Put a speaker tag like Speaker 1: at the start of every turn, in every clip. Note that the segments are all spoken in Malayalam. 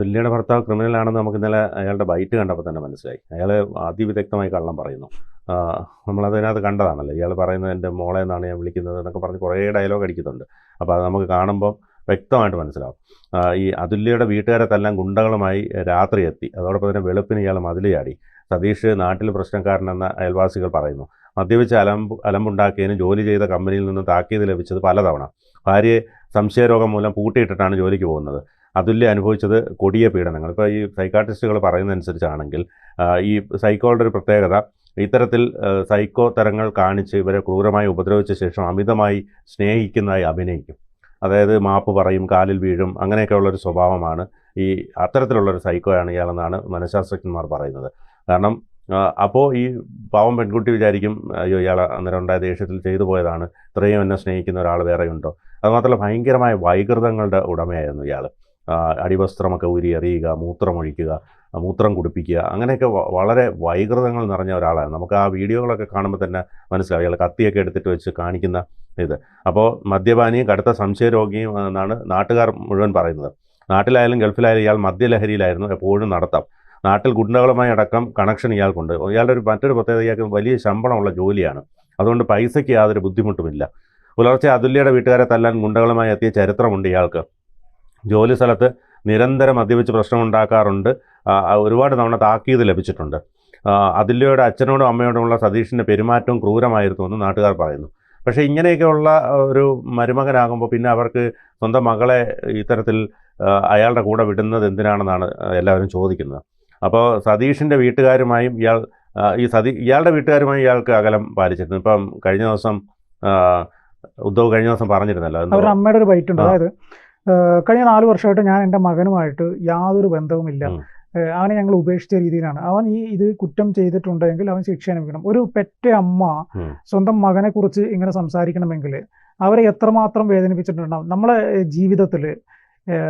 Speaker 1: തുല്യയുടെ ഭർത്താവ് ക്രിമിനലാണെന്ന് നമുക്ക് ഇന്നലെ അയാളുടെ ബൈറ്റ് കണ്ടപ്പോൾ തന്നെ മനസ്സിലായി. അയാൾ അതിവിദഗ്ധമായി കള്ളം പറയുന്നു. നമ്മളതിനകത്ത് കണ്ടതാണല്ലോ. ഇയാൾ പറയുന്നത് എന്റെ മോളെ എന്നാണ് ഞാൻ വിളിക്കുന്നത് എന്നൊക്കെ പറഞ്ഞ് കുറേ ഡയലോഗ് അടിക്കുന്നുണ്ട്. അപ്പോൾ അത് നമുക്ക് കാണുമ്പോൾ വ്യക്തമായിട്ട് മനസ്സിലാവും. ഈ അതുല്യയുടെ വീട്ടുകാരെ തെല്ലാം ഗുണ്ടകളുമായി രാത്രി എത്തി. അതോടൊപ്പം തന്നെ വെളുപ്പിന് ഇയാൾ മതിൽ ചാടി. സതീഷ് നാട്ടിൽ പ്രശ്നക്കാരനെന്ന അയൽവാസികൾ പറയുന്നു. മദ്യപിച്ച് അലമ്പ് അലമ്പുണ്ടാക്കിയതിന് ജോലി ചെയ്ത കമ്പനിയിൽ നിന്ന് താക്കീത് ലഭിച്ചത് പലതവണ. ഭാര്യയെ സംശയരോഗം മൂലം പൂട്ടിയിട്ടിട്ടാണ് ജോലിക്ക് പോകുന്നത്. അതുല്യ അനുഭവിച്ചത് കൊടിയ പീഡനങ്ങൾ. ഇപ്പോൾ ഈ സൈക്കാട്രിസ്റ്റുകൾ പറയുന്നതനുസരിച്ചാണെങ്കിൽ ഈ സൈക്കോളുടെ ഒരു പ്രത്യേകത ഇത്തരത്തിൽ സൈക്കോ തരങ്ങൾ കാണിച്ച് ഇവരെ ക്രൂരമായി ഉപദ്രവിച്ച ശേഷം അമിതമായി സ്നേഹിക്കുന്നതായി അഭിനയിക്കും. അതായത് മാപ്പ് പറയും കാലിൽ വീഴും അങ്ങനെയൊക്കെയുള്ളൊരു സ്വഭാവമാണ് ഈ അത്തരത്തിലുള്ളൊരു സൈക്കോയാണ് ഇയാളെന്നാണ് മനഃശാസ്ത്രജ്ഞന്മാർ പറയുന്നത്. കാരണം അപ്പോൾ ഈ പാവം പെൺകുട്ടി വിചാരിക്കും അയ്യോ ഇയാൾ അന്നേരം ഉണ്ടായ ദേഷ്യത്തിൽ ചെയ്തു പോയതാണ് ഇത്രയും എന്നെ സ്നേഹിക്കുന്ന ഒരാൾ വേറെയുണ്ടോ? അതുമാത്രമല്ല ഭയങ്കരമായ വൈകൃതങ്ങളുടെ ഉടമയായിരുന്നു ഇയാൾ അടിവസ്ത്രമൊക്കെ ഊരി എറിയുക മൂത്രമൊഴിക്കുക മൂത്രം കുടിപ്പിക്കുക അങ്ങനെയൊക്കെ വളരെ വൈകൃതങ്ങൾ നിറഞ്ഞ ഒരാളാണ്. നമുക്ക് ആ വീഡിയോകളൊക്കെ കാണുമ്പോൾ തന്നെ മനസ്സിലാവും. ഇയാൾ കത്തിയൊക്കെ എടുത്തിട്ട് വെച്ച് കാണിക്കുന്ന ഇത്. അപ്പോൾ മദ്യപാനിയും കടുത്ത സംശയരോഗിയും എന്നാണ് നാട്ടുകാർ മുഴുവൻ പറയുന്നത്. നാട്ടിലായാലും ഗൾഫിലായാലും ഇയാൾ മദ്യലഹരിയിലായിരുന്നു എപ്പോഴും നടത്താം. നാട്ടിൽ ഗുണ്ടകളുമായി അടക്കം കണക്ഷൻ ഇയാൾക്കുണ്ട്. ഇയാളുടെ ഒരു മറ്റൊരു പ്രത്യേകത ഇയാൾക്ക് വലിയ ശമ്പളമുള്ള ജോലിയാണ്. അതുകൊണ്ട് പൈസയ്ക്ക് യാതൊരു ബുദ്ധിമുട്ടുമില്ല. പുലർച്ചെ അതുല്യയുടെ വീട്ടുകാരെ തല്ലാൻ ഗുണ്ടകളുമായി എത്തിയ ചരിത്രമുണ്ട് ഇയാൾക്ക്. ജോലി സ്ഥലത്ത് നിരന്തരം മദ്യപിച്ച് പ്രശ്നമുണ്ടാക്കാറുണ്ട്. ഒരുപാട് തവണ താക്കീത് ലഭിച്ചിട്ടുണ്ട്. അതിലൂടെ അച്ഛനോടും അമ്മയോടുമുള്ള സതീഷിന്റെ പെരുമാറ്റവും ക്രൂരമായിരുന്നു എന്ന് നാട്ടുകാർ പറയുന്നു. പക്ഷേ ഇങ്ങനെയൊക്കെയുള്ള ഒരു മരുമകനാകുമ്പോൾ പിന്നെ അവർക്ക് സ്വന്തം മകളെ ഇത്തരത്തിൽ അയാളുടെ കൂടെ വിടുന്നത് എന്തിനാണെന്നാണ് എല്ലാവരും ചോദിക്കുന്നത്. അപ്പോൾ സതീഷിന്റെ വീട്ടുകാരുമായും ഇയാൾ ഈ സതീ ഇയാളുടെ വീട്ടുകാരുമായും ഇയാൾക്ക് അകലം പാലിച്ചിരുന്നു. ഇപ്പം കഴിഞ്ഞ ദിവസം ഉദ്ധവ് കഴിഞ്ഞ ദിവസം പറഞ്ഞിരുന്നല്ലോ
Speaker 2: അവരുടെ അമ്മയുടെ ഒരു ബൈറ്റ് ഉണ്ട് അതായത് കഴിഞ്ഞ നാല് വർഷമായിട്ട് ഞാൻ എന്റെ മകനുമായിട്ട് യാതൊരു ബന്ധവുമില്ല. അവനെ ഞങ്ങൾ ഉപേക്ഷിച്ച രീതിയിലാണ്. അവൻ ഈ ഇത് കുറ്റം ചെയ്തിട്ടുണ്ടെങ്കിൽ അവൻ ശിക്ഷ അനുഭവിക്കണം ഒരു പെറ്റ അമ്മ സ്വന്തം മകനെ കുറിച്ച് ഇങ്ങനെ സംസാരിക്കണമെങ്കിൽ അവരെ എത്രമാത്രം വേദനിപ്പിച്ചിട്ടുണ്ടാവും? നമ്മളെ ജീവിതത്തിൽ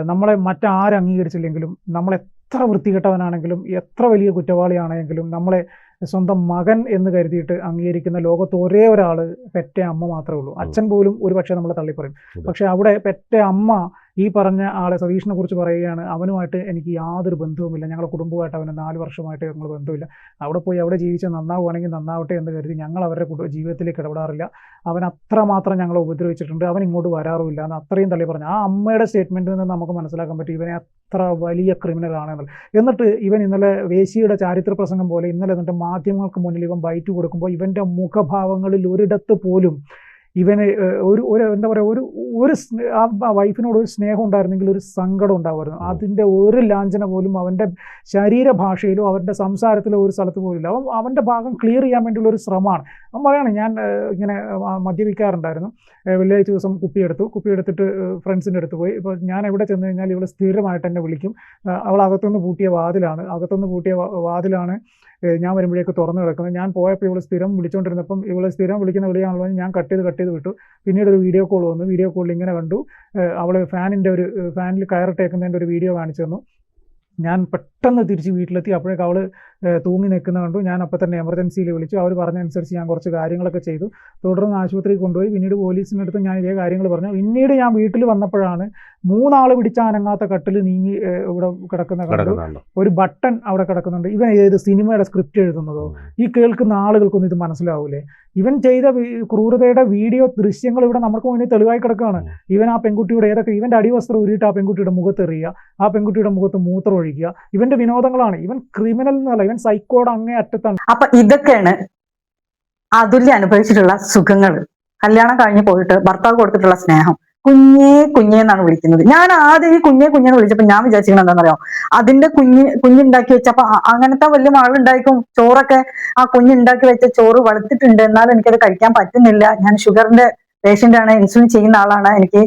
Speaker 2: നമ്മളെ മറ്റാരും അംഗീകരിച്ചില്ലെങ്കിലും നമ്മളെ എത്ര വൃത്തികെട്ടവനാണെങ്കിലും എത്ര വലിയ കുറ്റവാളിയാണെങ്കിലും നമ്മളെ സ്വന്തം മകൻ എന്ന് കരുതിയിട്ട് അംഗീകരിക്കുന്ന ലോകത്ത് ഒരേ ഒരാൾ പെറ്റ അമ്മ മാത്രമേ ഉള്ളൂ. അച്ഛൻ പോലും ഒരു പക്ഷേ നമ്മളെ തള്ളിപ്പറയും.
Speaker 1: പക്ഷേ
Speaker 2: പക്ഷെ അവിടെ പെറ്റ അമ്മ ഈ പറഞ്ഞ ആളെ സതീഷിനെ കുറിച്ച് പറയുകയാണ് അവനുമായിട്ട് എനിക്ക് യാതൊരു ബന്ധവുമില്ല. ഞങ്ങളുടെ കുടുംബമായിട്ട് അവന് നാല് വർഷമായിട്ട് ഞങ്ങൾ ബന്ധമില്ല. അവിടെ പോയി അവിടെ ജീവിച്ച് നന്നാവുകയാണെങ്കിൽ നന്നാവട്ടെ എന്ന് കരുതി ഞങ്ങൾ അവരുടെ കുടുംബ ജീവിതത്തിലേക്ക് ഇടപെടാറില്ല. അവൻ അത്രമാത്രം ഞങ്ങളെ ഉപദ്രവിച്ചിട്ടുണ്ട്. അവൻ ഇങ്ങോട്ട് വരാറുമില്ല എന്ന് അത്രയും തള്ളി പറഞ്ഞു. ആ അമ്മയുടെ സ്റ്റേറ്റ്മെന്റിൽ നിന്ന് നമുക്ക് മനസ്സിലാക്കാൻ പറ്റും ഇവനെ അത്ര വലിയ ക്രിമിനൽ ആണെന്നുള്ളത് എന്നിട്ട് ഇവൻ ഇന്നലെ വേശിയുടെ ചാരിത്ര പ്രസംഗം പോലെ ഇന്നലെ എന്നിട്ട് മാധ്യമങ്ങൾക്ക് മുന്നിൽ ഇവൻ ബൈറ്റ് കൊടുക്കുമ്പോൾ ഇവന്റെ മുഖഭാവങ്ങളിൽ ഒരിടത്ത് പോലും ഇവന് ഒരു ഒരു എന്താ പറയുക ഒരു ഒരു ആ വൈഫിനോട് ഒരു സ്നേഹം ഉണ്ടായിരുന്നെങ്കിൽ ഒരു സങ്കടം ഉണ്ടാവുമായിരുന്നു. അതിന്റെ ഒരു ലാഞ്ചന പോലും അവന്റെ ശരീരഭാഷയിലോ അവന്റെ സംസാരത്തിലോ ഒരു സ്ഥലത്ത് പോലും ഇല്ല. അവൻ അവന്റെ ഭാഗം ക്ലിയർ ചെയ്യാൻ വേണ്ടിയുള്ള ഒരു ശ്രമമാണ്. അവൻ പറയുകയാണ് ഞാൻ ഇങ്ങനെ മദ്യപിക്കാറുണ്ടായിരുന്നു. വെള്ളിയാഴ്ച ദിവസം കുപ്പിയെടുത്തു. കുപ്പിയെടുത്തിട്ട് ഫ്രണ്ട്സിന്റെ അടുത്ത് പോയി. ഇപ്പോൾ ഞാൻ എവിടെ ചെന്ന് കഴിഞ്ഞാൽ ഇവിടെ സ്ഥിരമായിട്ട് എന്നെ വിളിക്കും. അവൾ അകത്തുനിന്ന് പൂട്ടിയ വാതിലാണ്. അകത്തുനിന്ന് പൂട്ടിയ വാതിലാണ്. ഞാൻ വരുമ്പോഴേക്ക് തുറന്നു കിടക്കുന്നത് ഞാൻ പോയപ്പോൾ ഇവൾ സ്ഥിരം വിളിച്ചുകൊണ്ടിരുന്നപ്പം ഇവൾ സ്ഥിരം വിളിക്കുന്ന വിളിയാണല്ലോ ഞാൻ കട്ട് ചെയ്ത് കട്ട് ചെയ്ത് വിട്ടു. പിന്നീട് ഒരു വീഡിയോ കോൾ വന്നു. വീഡിയോ കോളിൽ ഇങ്ങനെ കണ്ടു. അവൾ ഫാനിന്റെ ഒരു ഫാനിൽ കയറിട്ടേക്കുന്നതിന്റെ ഒരു വീഡിയോ കാണിച്ചു തന്നു. ഞാൻ പെട്ടെന്ന് തിരിച്ച് വീട്ടിലെത്തി. അപ്പോഴേക്കും അവൾ തൂങ്ങി നിൽക്കുന്ന കണ്ടു. ഞാൻ അപ്പോൾ തന്നെ എമർജൻസിയിൽ വിളിച്ചു. അവർ പറഞ്ഞതനുസരിച്ച് ഞാൻ കുറച്ച് കാര്യങ്ങളൊക്കെ ചെയ്തു. തുടർന്ന് ആശുപത്രിയിൽ കൊണ്ടുപോയി. പിന്നീട് പോലീസിന്റെ അടുത്ത് ഞാൻ ഇതേ കാര്യങ്ങൾ പറഞ്ഞു. പിന്നീട് ഞാൻ വീട്ടിൽ വന്നപ്പോഴാണ് മൂന്നാൾ പിടിച്ച അനങ്ങാത്ത കട്ടിൽ നീങ്ങി ഇവിടെ കിടക്കുന്ന കണ്ടു. ഒരു ബട്ടൺ അവിടെ കിടക്കുന്നുണ്ട്. ഇവൻ ഏത് സിനിമയുടെ സ്ക്രിപ്റ്റ് എഴുതുന്നതോ? ഈ കേൾക്കുന്ന ആളുകൾക്കൊന്നും ഇത് മനസ്സിലാവൂലേ? ഇവൻ ചെയ്ത ക്രൂരതയുടെ വീഡിയോ ദൃശ്യങ്ങൾ ഇവിടെ നമുക്ക് മുന്നിൽ തെളിവായി കിടക്കുകയാണ് ഇവൻ ആ പെൺകുട്ടിയുടെ ഏതൊക്കെ ഇവന്റെ അടിവസ്ത്രം ഉരുട്ട് ആ പെൺകുട്ടിയുടെ മുഖത്ത് എറിയുക ആ പെൺകുട്ടിയുടെ മുഖത്ത് മൂത്രം ഒഴിക്കുക. ഇവന്റെ വിനോദങ്ങളാണ്. ഇവൻ ക്രിമിനൽ എന്നല്ല ഇവൻ സൈക്കോട് അങ്ങേ അറ്റത്താണ്.
Speaker 3: അപ്പൊ ഇതൊക്കെയാണ് അതുല്യ അനുഭവിച്ചിട്ടുള്ള സുഖങ്ങൾ. കല്യാണം കഴിഞ്ഞ് പോയിട്ട് ഭർത്താവ് കൊടുത്തിട്ടുള്ള സ്നേഹം. കുഞ്ഞേ കുഞ്ഞേ എന്നാണ് വിളിക്കുന്നത്. ഞാൻ ആദ്യം ഈ കുഞ്ഞേ കുഞ്ഞെന്ന് വിളിച്ചപ്പോ ഞാൻ വിചാരിച്ചിരിക്കുന്നത് എന്താണെന്നറിയോ? അതിന്റെ കുഞ്ഞ് കുഞ്ഞുണ്ടാക്കി വെച്ചപ്പോ അങ്ങനത്തെ വലിയ മാളുണ്ടായിരിക്കും ചോറൊക്കെ ആ കുഞ്ഞുണ്ടാക്കി വെച്ച ചോറ് വളർത്തിട്ടുണ്ട് എന്നാലും എനിക്കത് കഴിക്കാൻ പറ്റുന്നില്ല. ഞാൻ ഷുഗറിന്റെ പേഷ്യന്റ് ആണ് ഇൻസുലിൻ ചെയ്യുന്ന ആളാണ് എനിക്ക്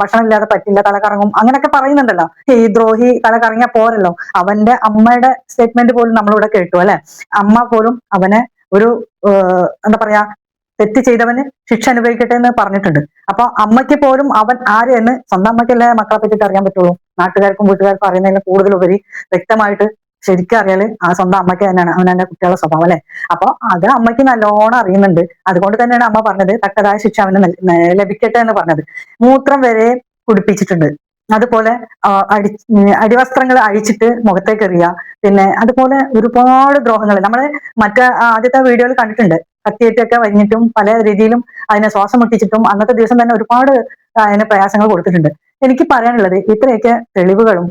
Speaker 3: ഭക്ഷണം ഇല്ലാതെ പറ്റില്ല തല കറങ്ങും അങ്ങനെയൊക്കെ പറയുന്നുണ്ടല്ലോ. ഈ ദ്രോഹി തല കറങ്ങിയാൽ പോരല്ലോ. അവന്റെ അമ്മയുടെ സ്റ്റേറ്റ്മെന്റ് പോലും നമ്മളിവിടെ കേട്ടു അല്ലെ? അമ്മ പോലും അവനെ ഒരു എന്താ പറയാ തെറ്റ് ചെയ്തവന് ശിക്ഷ അനുഭവിക്കട്ടെ എന്ന് പറഞ്ഞിട്ടുണ്ട്. അപ്പൊ അമ്മയ്ക്ക് പോലും അവൻ ആര് എന്ന് സ്വന്തം അമ്മയ്ക്കല്ലേ മക്കളെ പറ്റിയിട്ട് അറിയാൻ പറ്റുള്ളൂ? നാട്ടുകാർക്കും വീട്ടുകാർക്കും അറിയുന്നതിന് കൂടുതലുപരി വ്യക്തമായിട്ട് ശരിക്കും അറിയാൽ ആ സ്വന്തം അമ്മയ്ക്ക് തന്നെയാണ്. അവൻ എന്റെ കുട്ടികളുടെ സ്വഭാവം അല്ലെ? അപ്പൊ അത് അമ്മയ്ക്ക് നല്ലോണം അറിയുന്നുണ്ട്. അതുകൊണ്ട് തന്നെയാണ് അമ്മ പറഞ്ഞത് തക്കതായ ശിക്ഷ അവന് ലഭിക്കട്ടെ എന്ന് പറഞ്ഞത്. മൂത്രം വരെ കുടിപ്പിച്ചിട്ടുണ്ട്. അതുപോലെ അടി അടിവസ്ത്രങ്ങൾ അഴിച്ചിട്ട് മുഖത്തേക്ക് എറിയുക പിന്നെ അതുപോലെ ഒരുപാട് ദ്രോഹങ്ങൾ. നമ്മൾ മറ്റേ ആദ്യത്തെ വീഡിയോയിൽ കണ്ടിട്ടുണ്ട്. കത്തിയേറ്റൊക്കെ വന്നിട്ടും പല രീതിയിലും അതിനെ ശ്വാസം മുട്ടിച്ചിട്ടും അന്നത്തെ ദിവസം തന്നെ ഒരുപാട് അതിന് പ്രയാസങ്ങൾ കൊടുത്തിട്ടുണ്ട്. എനിക്ക് പറയാനുള്ളത് ഇത്രയൊക്കെ തെളിവുകളും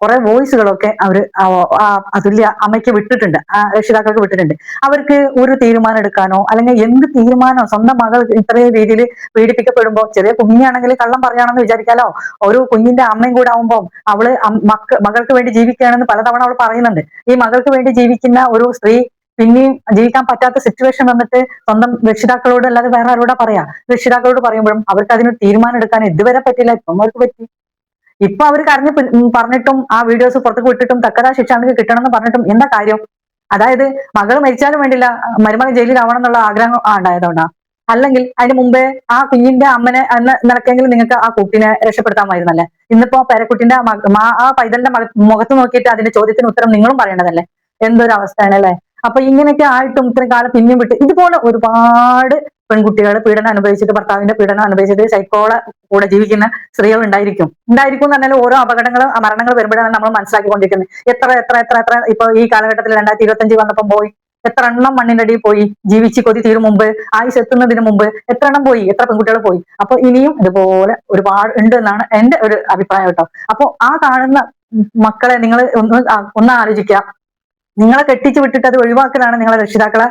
Speaker 3: കുറെ വോയിസുകളൊക്കെ ആ അതുല്യ അമ്മയ്ക്ക് വിട്ടിട്ടുണ്ട് രക്ഷിതാക്കൾക്ക് വിട്ടിട്ടുണ്ട്. അവർക്ക് ഒരു തീരുമാനം എടുക്കാനോ അല്ലെങ്കിൽ എന്ത് തീരുമാനമോ സ്വന്തം മകൾ ഇത്രയും രീതിയിൽ പീഡിപ്പിക്കപ്പെടുമ്പോൾ ചെറിയ കുഞ്ഞാണെങ്കിൽ കള്ളം പറയാണെന്ന് വിചാരിക്കാലോ? ഒരു കുഞ്ഞിന്റെ അമ്മയും കൂടെ ആവുമ്പോൾ അവൾ മക്ക മകൾക്ക് വേണ്ടി ജീവിക്കുകയാണെന്ന് പലതവണ അവൾ പറയുന്നുണ്ട്. ഈ മകൾക്ക് വേണ്ടി ജീവിക്കുന്ന ഒരു സ്ത്രീ പിന്നെയും ജീവിക്കാൻ പറ്റാത്ത സിറ്റുവേഷൻ വന്നിട്ട് സ്വന്തം രക്ഷിതാക്കളോട് അല്ലാതെ വേറെ ആരോടാ പറയാ? രക്ഷിതാക്കളോട് പറയുമ്പോഴും അവർക്ക് അതിന് തീരുമാനം എടുക്കാൻ ഇതുവരെ പറ്റില്ല ഇപ്പം അവർക്ക് പറ്റി. ഇപ്പൊ അവർ കരഞ്ഞ് പറഞ്ഞിട്ടും ആ വീഡിയോസ് പുറത്തേക്ക് വിട്ടിട്ടും തക്കതാ ശിക്ഷ അവർക്ക് കിട്ടണം എന്ന് പറഞ്ഞിട്ടും എന്താ കാര്യം? അതായത് മകൾ മരിച്ചാലും വേണ്ടില്ല മരുമകൻ ജയിലിലാവണം എന്നുള്ള ആഗ്രഹം ആ ഉണ്ടായതുകൊണ്ടാ. അല്ലെങ്കിൽ അതിന് മുമ്പേ ആ കുഞ്ഞിന്റെ അമ്മനെ എന്ന നിലക്കെങ്കിലും നിങ്ങൾക്ക് ആ കുട്ടിനെ രക്ഷപ്പെടുത്താമായിരുന്നല്ലേ? ഇന്നിപ്പോ പേരക്കുട്ടിന്റെ ആ പൈതലിന്റെ മുഖത്ത് നോക്കിയിട്ട് അതിന്റെ ചോദ്യത്തിന് ഉത്തരം നിങ്ങളും പറയേണ്ടതല്ലേ? എന്തൊരു അവസ്ഥയാണ് അല്ലെ അപ്പൊ ഇങ്ങനെയൊക്കെ ആയിട്ടും ഇത്രയും കാലം പിന്നെയും വിട്ട് ഇതുപോലെ ഒരുപാട് പെൺകുട്ടികൾ പീഡനം അനുഭവിച്ചിട്ട് ഭർത്താവിന്റെ പീഡനം അനുഭവിച്ചിട്ട് സൈക്കോള കൂടെ ജീവിക്കുന്ന സ്ത്രീകൾ ഉണ്ടായിരിക്കും. ഉണ്ടായിരിക്കും എന്ന് പറഞ്ഞാൽ ഓരോ അപകടങ്ങളും മരണങ്ങൾ വരുമ്പോഴാണ് നമ്മൾ മനസ്സിലാക്കിക്കൊണ്ടിരിക്കുന്നത്. എത്ര എത്ര എത്ര എത്ര ഇപ്പൊ ഈ കാലഘട്ടത്തിൽ രണ്ടായിരത്തി ഇരുപത്തഞ്ച് വന്നപ്പം പോയി. എത്ര എണ്ണം അടിയിൽ പോയി. ജീവിച്ച് കൊതി തീരും മുമ്പ് ആയുസ് എത്തുന്നതിന് മുമ്പ് എത്ര എണ്ണം പോയി? എത്ര പെൺകുട്ടികൾ പോയി? അപ്പൊ ഇനിയും ഇതുപോലെ ഒരുപാട് ഉണ്ട് എന്നാണ് എന്റെ ഒരു അഭിപ്രായം കേട്ടോ. അപ്പൊ ആ കാണുന്ന മക്കളെ നിങ്ങൾ ഒന്ന് ഒന്ന് ആലോചിക്കുക. നിങ്ങളെ കെട്ടിച്ചു വിട്ടിട്ട് അത് ഒഴിവാക്കലാണ് നിങ്ങളെ രക്ഷിതാക്കളെ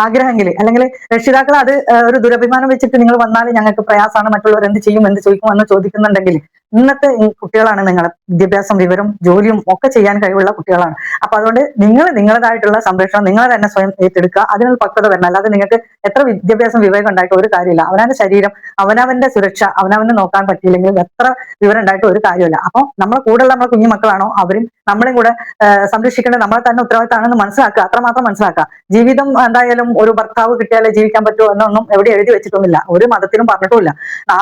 Speaker 3: ആഗ്രഹമെങ്കിൽ അല്ലെങ്കിൽ രക്ഷിതാക്കൾ അത് ഒരു ദുരഭിമാനം വെച്ചിട്ട് നിങ്ങൾ വന്നാൽ ഞങ്ങൾക്ക് പ്രയാസമാണ് മറ്റുള്ളവർ എന്ത് ചെയ്യും എന്ത് ചോദിക്കും എന്ന് ചോദിക്കുന്നുണ്ടെങ്കിൽ ഇന്നത്തെ കുട്ടികളാണ് നിങ്ങൾ വിദ്യാഭ്യാസം വിവരം ജോലിയും ഒക്കെ ചെയ്യാൻ കഴിവുള്ള കുട്ടികളാണ്. അപ്പൊ അതുകൊണ്ട് നിങ്ങൾ നിങ്ങളതായിട്ടുള്ള സംരക്ഷണം നിങ്ങൾ തന്നെ സ്വയം ഏറ്റെടുക്കുക. അതിനുള്ള പക്വത വരണം. അല്ലാതെ നിങ്ങൾക്ക് എത്ര വിദ്യാഭ്യാസം വിവേകം ഉണ്ടായിട്ട് ഒരു കാര്യമില്ല. അവനവന്റെ ശരീരം അവനവന്റെ സുരക്ഷ അവനവനെ നോക്കാൻ പറ്റിയില്ലെങ്കിൽ എത്ര വിവരം ഉണ്ടായിട്ട് ഒരു കാര്യമില്ല. അപ്പൊ നമ്മളെ കൂടെയുള്ള നമ്മളെ കുഞ്ഞു മക്കളാണോ? അവരും നമ്മളെയും കൂടെ സംരക്ഷിക്കേണ്ടത് നമ്മളെ തന്നെ ഉത്തരവാദിത്തമാണെന്ന് മനസ്സിലാക്കുക. അത്രമാത്രം മനസ്സിലാക്കുക. ജീവിതം എന്തായാലും ഒരു ഭർത്താവ് കിട്ടിയാലേ ജീവിക്കാൻ പറ്റുമോ എന്നൊന്നും എവിടെ എഴുതി വെച്ചിട്ടൊന്നുമില്ല. ഒരു മതത്തിലും പറഞ്ഞിട്ടുമില്ല.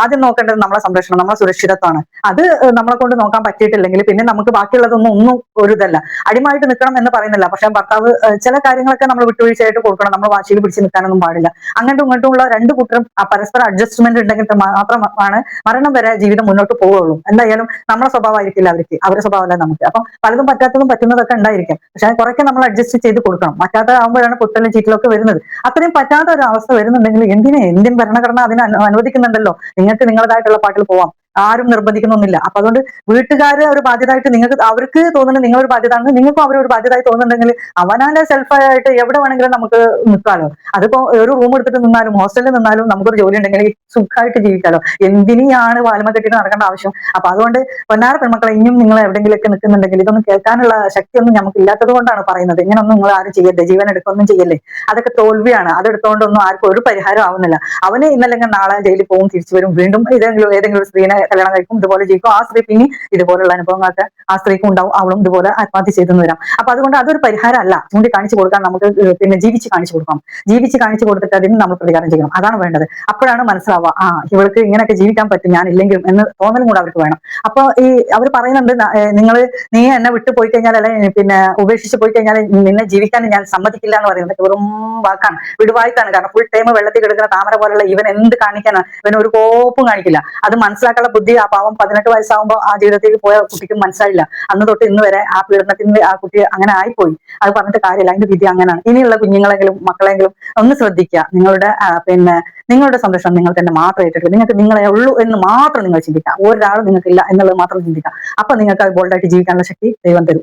Speaker 3: ആദ്യം നോക്കേണ്ടത് നമ്മളെ സംരക്ഷണം നമ്മളെ സുരക്ഷിതത്വമാണ്. അത് നമ്മളെ കൊണ്ട് നോക്കാൻ പറ്റിയിട്ടില്ലെങ്കിൽ പിന്നെ നമുക്ക് ബാക്കിയുള്ളതൊന്നും ഒന്നും ഒരു ഇതല്ല. അടിമായിട്ട് നിൽക്കണം എന്ന് പറയുന്നില്ല. പക്ഷെ ഭർത്താവ് ചില കാര്യങ്ങളൊക്കെ നമ്മൾ വിട്ടുവീഴ്ചയായിട്ട് കൊടുക്കണം. നമ്മൾ വാശിയിൽ പിടിച്ച് നിൽക്കാനൊന്നും പാടില്ല. അങ്ങോട്ടും ഇങ്ങോട്ടും ഉള്ള രണ്ട് കൂട്ടരും പരസ്പര അഡ്ജസ്റ്റ്മെന്റ് ഉണ്ടെങ്കിൽ മാത്രമാണ് മരണം വരെ ജീവിതം മുന്നോട്ട് പോവുള്ളൂ എന്തായാലും നമ്മളെ സ്വഭാവമായിരിക്കില്ല അവർക്ക്. അവരുടെ സ്വഭാവമല്ല നമുക്ക്. അപ്പം പലതും പറ്റാത്തതും പറ്റുന്നതൊക്കെ ഉണ്ടായിരിക്കും. പക്ഷെ കുറയ്ക്ക് നമ്മൾ അഡ്ജസ്റ്റ് ചെയ്ത് കൊടുക്കണം. പറ്റാത്തതാകുമ്പോഴാണ് പൊട്ടലും ചീറ്റലൊക്കെ വരുന്നത്. അത്രയും പറ്റാത്ത ഒരു അവസ്ഥ വരുന്നുണ്ടെങ്കിൽ എന്തിനെ? ഇന്ത്യൻ ഭരണഘടന അതിന് അനുവദിക്കുന്നുണ്ടല്ലോ. നിങ്ങൾക്ക് നിങ്ങളതായിട്ടുള്ള പാട്ടിൽ പോവാം. ആരും നിർബന്ധിക്കുന്നൊന്നുമില്ല. അപ്പൊ അതുകൊണ്ട് വീട്ടുകാര് ഒരു ബാധ്യതയായിട്ട് നിങ്ങൾക്ക് അവർക്ക് തോന്നുന്നത് നിങ്ങളൊരു ബാധ്യത ആണ് നിങ്ങൾക്കും അവരൊരു ബാധ്യതയായി തോന്നുന്നുണ്ടെങ്കിൽ അവനാന്റെ സെൽഫായിട്ട് എവിടെ വേണമെങ്കിലും നമുക്ക് നിൽക്കാലോ. അതിപ്പോ ഒരു റൂം എടുത്തിട്ട് നിന്നാലും ഹോസ്റ്റലിൽ നിന്നാലും നമുക്കൊരു ജോലി ഉണ്ടെങ്കിൽ സുഖമായിട്ട് ജീവിക്കാലോ. എന്തിനെയാണ് വാലുമ കെട്ടിട്ട് നടക്കേണ്ട ആവശ്യം? അപ്പൊ അതുകൊണ്ട് പൊന്നാറ പെൺമക്കളെ ഇനിയും നിങ്ങൾ എവിടെയെങ്കിലൊക്കെ നിൽക്കുന്നുണ്ടെങ്കിൽ ഇതൊന്നും കേൾക്കാനുള്ള ശക്തിയൊന്നും നമുക്ക് ഇല്ലാത്തത് കൊണ്ടാണ് പറയുന്നത്. ഇങ്ങനൊന്നും നിങ്ങൾ ആരും ചെയ്യരുത്. ജീവൻ എടുക്കൊന്നും ചെയ്യല്ലേ. അതൊക്കെ തോൽവിയാണ്. അതെടുത്തുകൊണ്ടൊന്നും ആർക്കും ഒരു പരിഹാരം ആവുന്നില്ല. അവന് ഇന്നല്ലെങ്കിൽ നാളെ ജയിലിൽ പോകും തിരിച്ചു വരും. വീണ്ടും ഏതെങ്കിലും ഏതെങ്കിലും ഒരു സ്ത്രീനെ കല്യാണം കഴിക്കും ഇതുപോലെ ജയിക്കും ആ സ്ത്രീ പിന്നെ ഇതുപോലുള്ള അനുഭവങ്ങളൊക്കെ ആ സ്ത്രീക്കും ഉണ്ടാവും അവളും ഇതുപോലെ ആത്മഹത്യ ചെയ്തെന്ന് വരാം. അപ്പൊ അതുകൊണ്ട് അതൊരു പരിഹാരമല്ല. ചൂണ്ടി കാണിച്ചു കൊടുക്കാൻ നമുക്ക് പിന്നെ ജീവിച്ച് കാണിച്ചു കൊടുക്കാം. ജീവിച്ച് കാണിച്ചു കൊടുത്തിട്ട് അതിന് നമ്മൾ പ്രതികാരം ചെയ്യണം. അതാണ് വേണ്ടത്. അപ്പോഴാണ് മനസ്സിലാവുക ആ ഇവൾക്ക് ഇങ്ങനെയൊക്കെ ജീവിക്കാൻ പറ്റും ഞാൻ ഇല്ലെങ്കിലും എന്ന് തോന്നലും കൂടെ അവർക്ക് വേണം. അപ്പൊ ഈ അവർ പറയുന്നുണ്ട് നിങ്ങൾ നീ എന്നെ വിട്ടു പോയി കഴിഞ്ഞാൽ അല്ലെ പിന്നെ ഉപേക്ഷിച്ച് പോയി കഴിഞ്ഞാൽ നിന്നെ ജീവിക്കാൻ ഞാൻ സമ്മതിക്കില്ല എന്ന് പറയുന്നത് വെറും വാക്കാണ്. വിടുവായിട്ടാണ് കാരണം ഫുൾ ടൈം വെള്ളത്തിൽ കിടക്കുന്ന താമര പോലുള്ള ഇവൻ എന്ത് കാണിക്കാനാണ് ഇവൻ ഒരു കോപ്പും കാണിക്കില്ല. അത് മനസ്സിലാക്കാനുള്ള ബുദ്ധി ആ പാവം പതിനെട്ട് വയസ്സാകുമ്പോൾ ആ ജീവിതത്തിലേക്ക് പോയ കുട്ടിക്ക് മനസ്സിലായില്ല. അന്ന് തൊട്ട് ഇന്ന് വരെ ആ പീഡനത്തിന് ആ കുട്ടി അങ്ങനെ ആയിപ്പോയി. അത് പറഞ്ഞിട്ട് കാര്യമില്ല. അതിന്റെ വിധി അങ്ങനെയാണ്. ഇനിയുള്ള കുഞ്ഞുങ്ങളെങ്കിലും മക്കളെങ്കിലും ഒന്ന് ശ്രദ്ധിക്കുക. നിങ്ങളുടെ പിന്നെ നിങ്ങളുടെ സംരക്ഷണം നിങ്ങൾ തന്നെ മാത്രം ഏറ്റെടുക്കുക നിങ്ങൾക്ക് നിങ്ങളെ ഉള്ളൂ എന്ന് മാത്രം നിങ്ങൾ ചിന്തിക്കുക. ഒരാളും നിങ്ങൾക്കില്ല എന്നുള്ളത് മാത്രം ചിന്തിക്കുക. അപ്പൊ നിങ്ങൾക്ക് അത് ബോൾഡായിട്ട് ജീവിക്കാനുള്ള ശക്തി ദൈവം തരും.